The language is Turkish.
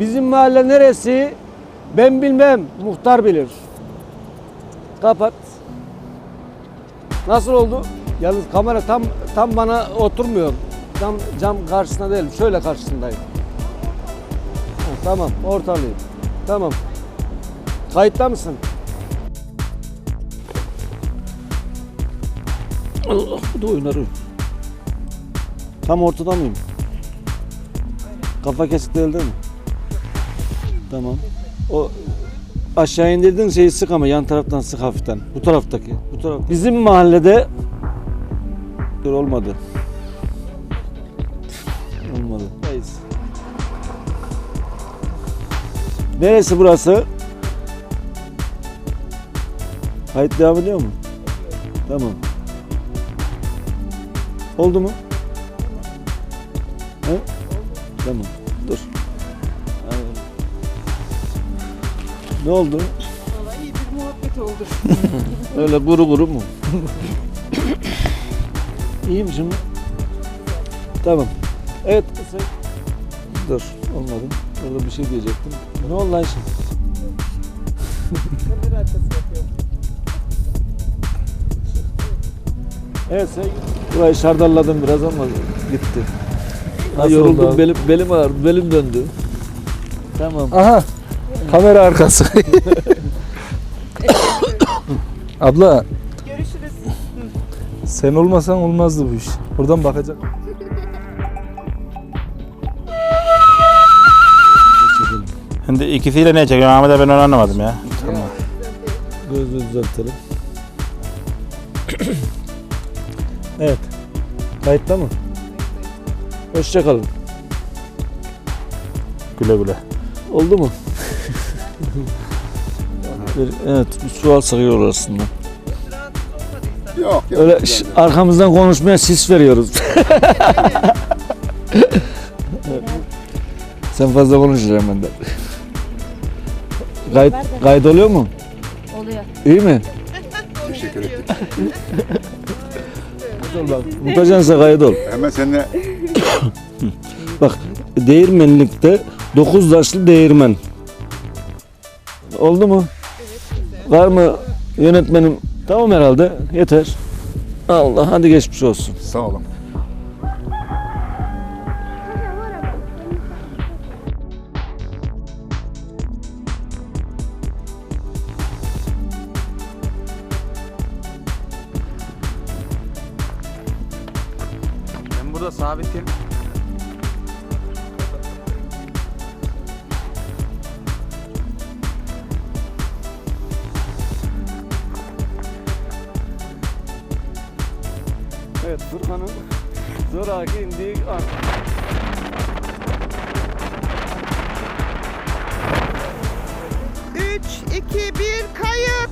Bizim mahalle neresi? Ben bilmem. Muhtar bilir. Kapat. Nasıl oldu? Yalnız kamera tam tam bana oturmuyor. Tam cam karşısında değilim. Şöyle karşısındayım. Ha, tamam, ortalıyım. Tamam. Kayıtta mısın? Allah bu da oynar. Tam ortada mıyım? Kafa kesik değil değil mi? Tamam. O aşağı indirdiğin şeyi sık ama yan taraftan sık hafiften. Bu taraftaki. Bu taraf. Bizim mahallede Dur olmadı. Olmadı. Neyse. Neresi burası? Kayıt devam ediyor mu? Tamam. Oldu mu? He? Tamam. Dur. Ne oldu? Vallahi iyi bir muhabbet oldu. Öyle kuru kuru mu? İyi mi şimdi? Tamam. Evet. Dur olmadı. Orada bir şey diyecektim. Ne oldu lan şimdi? Kamera arkası yapıyorum. Evet sen Burayı şardalladım biraz ama gitti. Ha, Nasıl oldu yoruldum abi? belim, belim ağrıdı belim döndü. Tamam. Aha. Kamera arkası. Abla Görüşürüz. sen olmasan olmazdı bu iş. Buradan bakacak. Şimdi ikisiyle ne çekiyorsun Ahmet abi ben onu anlamadım ya. Gözü düzeltelim. Evet. Kayıtta mı? Hoşçakalın. Güle güle. Oldu mu? Bir- evet bir su alsak iyi olur aslında. Yok. Öyle ş- arkamızdan konuşmaya sis veriyoruz. Sen fazla konuşur hemen de. Kayıt, kayıt oluyor mu? Oluyor. İyi mi? Teşekkür ederim. Ol bak. Mutajansa kayıt ol. Hemen seninle Bak değirmenlikte 9 taşlı değirmen. Oldu mu? Var mı yönetmenim? Tamam herhalde. Yeter. Allah hadi geçmiş olsun. sağ olun. Ben burada sabitim. Evet Furkan'ın zoraki indiği an. Üç, iki, bir, kayıt.